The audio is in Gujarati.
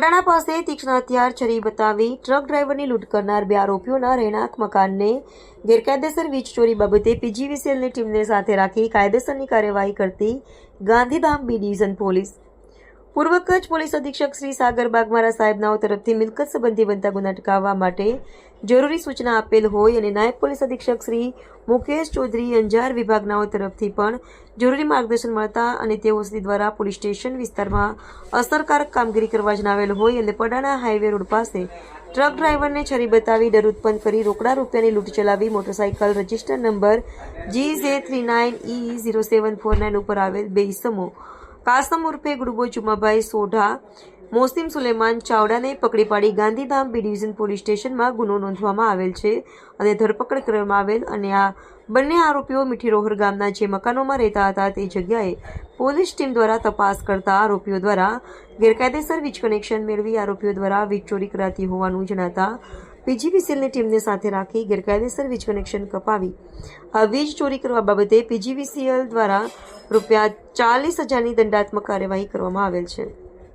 પડાણા પાસે તીક્ષ્ણ હથિયાર છરી બતાવી ટ્રક ડ્રાઈવરની લૂંટ કરનાર બે આરોપીઓના રહેણાંક મકાનને ગેરકાયદેસર વીજ ચોરી બાબતે પીજીવીસીએલની ટીમને સાથે રાખી કાયદેસરની કાર્યવાહી કરતી ગાંધીધામ બી ડિવિઝન પોલીસ પૂર્વ કચ્છ પોલીસ અધિક્ષક શ્રી સાગર બાગમારા સાહેબનાઓ તરફથી મિલકત સંબંધી બનતા ગુના અટકાવવા માટે જરૂરી સૂચના આપેલ હોય અને નાયબ પોલીસ અધિક્ષક શ્રી મુકેશ ચૌધરી અંજાર વિભાગનાઓ તરફથી પણ જરૂરી માર્ગદર્શન મળતા અને તેઓ શ્રી દ્વારા પોલીસ સ્ટેશન વિસ્તારમાં અસરકારક કામગીરી કરવા જણાવેલ હોય અને પડાણા હાઈવે રોડ પાસે ટ્રક ડ્રાઈવરને છરી બતાવી ડર ઉત્પન્ન કરી રોકડા રૂપિયાની લૂંટ ચલાવી motorcycle register number G J three nine E zero seven four nine ઉપર આવેલ બે ઇસમો કાસમ ઉર્ફે ગુડબો જુમાભાઈ સોઢા, મોસીમ સુલેમાન ચાવડાને પકડી પાડી ગાંધીધામ બી ડિવિઝન પોલીસ સ્ટેશનમાં ગુનો નોંધવામાં આવેલ છે અને ધરપકડ કરવામાં આવેલ અને આ બંને આરોપીઓ મીઠીરોહર ગામના જે મકાનોમાં રહેતા હતા તે જગ્યાએ પોલીસ ટીમ દ્વારા તપાસ કરતા આરોપીઓ દ્વારા ગેરકાયદેસર વીજ કનેક્શન મેળવી આરોપીઓ દ્વારા વીજ ચોરી કરાતી હોવાનું જણાતા પીજીવીસીએલની ટીમને સાથે રાખી ગેરકાયદેસર વીજ કનેક્શન કપાવી. આ વીજ ચોરી કરવા બાબતે પીજીવીસીએલ દ્વારા રૂપિયા ચાલીસ હજારની દંડાત્મક કાર્યવાહી કરવામાં આવેલ છે.